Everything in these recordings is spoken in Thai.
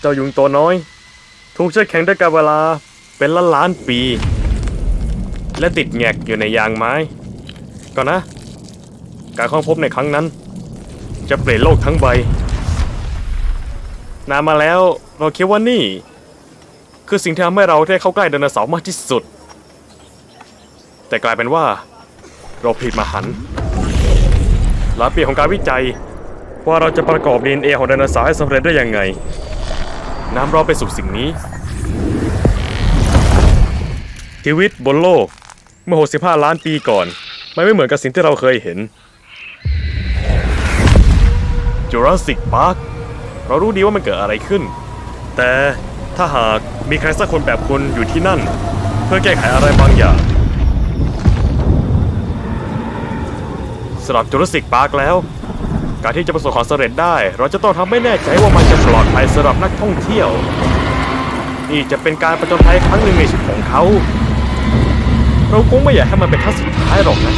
เจ้ายุงตัวน้อย ถูกใช้แข็งด้วยกันเวลาเป็นล้านล้านปี และติดแงกอยู่ในยางไม้ก่อนนะ การค้นพบในครั้งนั้น จะเปลี่ยนโลกทั้งใบนานมาแล้วเราคิดว่านี่ คือสิ่งที่ทำให้เราได้เข้าใกล้ไดโนเสาร์มากที่สุด แต่กลายเป็นว่า เราผิดมหันหลายปีของการวิจัยว่าเราจะประกอบ DNA ของไดโนเสาร์ให้สำเร็จได้ยังไง น้ำเราไปสู่สิ่งนี้ ชีวิตบนโลก เมื่อ 65 ล้านปีก่อน มันไม่เหมือนกับสิ่งที่เราเคยเห็น Jurassic Park เรารู้ดีว่ามันเกิดอะไรขึ้น แต่ถ้าหากมีใครสักคนแบบคุณอยู่ที่นั่น เพื่อแก้ไขอะไรบางอย่างสำหรับ Jurassic Park แล้ว การที่จะประสบความสำเร็จได้ เราจะต้องทำให้แน่ใจว่ามันจะปลอดภัยสำหรับนักท่องเที่ยว นี่จะเป็นการประจนภัยครั้งหนึ่งในชีวิตของเขา เราคงไม่อยากให้มันเป็นครั้งสุดท้ายหรอกนะ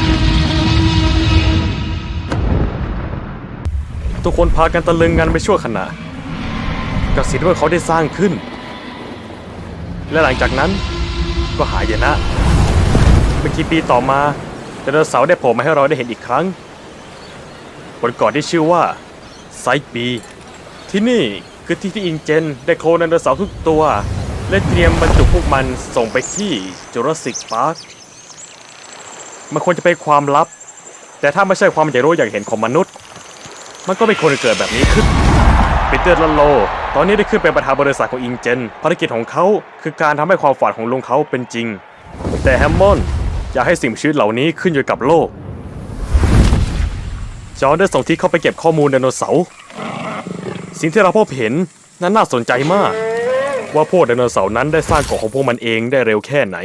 ทุกคนพากันตะลึงกันไปชั่วขณะกับสิ่งที่เขาได้สร้างขึ้น และหลังจากนั้นก็หายนะไม่กี่ปีต่อมาไดโนเสาร์ได้โผล่มาให้เราได้เห็นอีกครั้ง บนเกาะที่ชื่อว่าไซปี ที่นี่คือที่ที่อิงเจนได้โคลนไดโนเสาร์ทุกตัว และเตรียมบรรจุพวกมันส่งไปที่จูราสสิกพาร์คมันควรจะเป็นความลับ แต่ถ้าไม่ใช่ความอยากรู้อยากเห็นของมนุษย์ มันก็ไม่ควรเกิดแบบนี้ขึ้นปีเตอร์ลันโล ตอนนี้ได้ขึ้นเป็นประธานบริษัทของอิงเจน ภารกิจของเขาคือการทำให้ความฝันของลุงเขาเป็นจริง แต่แฮมมอนอยากให้สิ่งชีวิตเหล่านี้ขึ้นอยู่กับโลก จอห์นได้ส่งที่เข้าไปเก็บข้อมูลไดโนเสาร์สิ่งที่เราพบเห็นนั้นน่าสนใจมาก ว่าพวกไดโนเสาร์นั้นได้สร้างเกาะของพวกมันเองได้เร็วแค่ไหน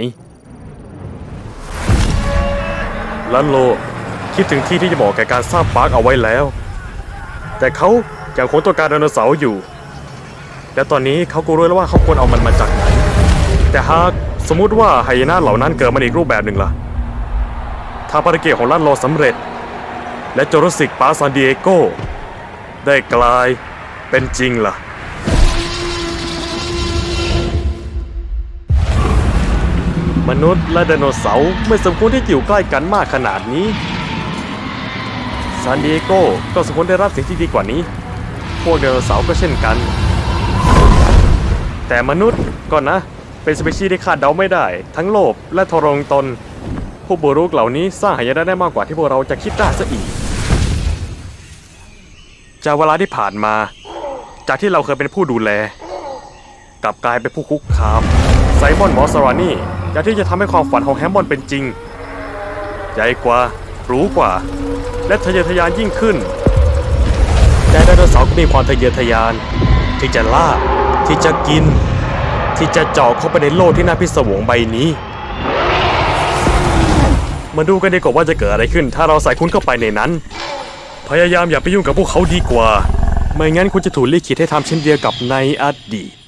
ลันโลคิดถึงที่ที่จะเหมาะแก่การสร้างปาร์คเอาไว้แล้ว แต่เขายังคงต้องการไดโนเสาร์อยู่ และตอนนี้เขาก็รู้แล้วว่าเขาควรเอามันมาจากไหน แต่หากสมมุติว่าไฮยีน่าเหล่านั้นเกิดมาอีกรูปแบบหนึ่งล่ะ ถ้าภารกิจของลันโลสำเร็จ และจรสิกปาซานดิเอโกได้กลายเป็นจริงล่ะ มนุษย์และไดโนเสาร์ไม่สมควรที่จะอยู่ใกล้กันมากขนาดนี้ซานดิเอโกก็สมควรได้รับสิ่งที่ดีกว่านี้ พวกไดโนเสาร์ก็เช่นกัน แต่มนุษย์ก็นะ เป็นสเปชีส์ที่คาดเดาไม่ได้ ทั้งโลภและทรงตนพวกบุรุษเหล่านี้สร้างหายนะได้มากกว่าที่พวกเราจะคิดได้ซะอีก จากเวลาที่ผ่านมา จากที่เราเคยเป็นผู้ดูแล กลับกลายเป็นผู้คุกคามไซมอนมอสรานี่อยากที่จะทำให้ความฝันของแฮมมอนเป็นจริง ใหญ่กว่า รู้กว่า และทะเยอทะยานยิ่งขึ้น แต่ไดโนเสาร์ก็มีความทะเยอทะยาน ที่จะล่า ที่จะกิน ที่จะเจาะเข้าไปในโลกที่น่าพิศวงใบนี้ มาดูกันดีกว่าว่าจะเกิดอะไรขึ้น ถ้าเราใส่คุณเข้าไปในนั้น พยายามอย่าไปยุ่งกับพวกเขาดีกว่า ไม่งั้นคุณจะถูกลิขิตให้ทำเช่นเดียวกับในอดีต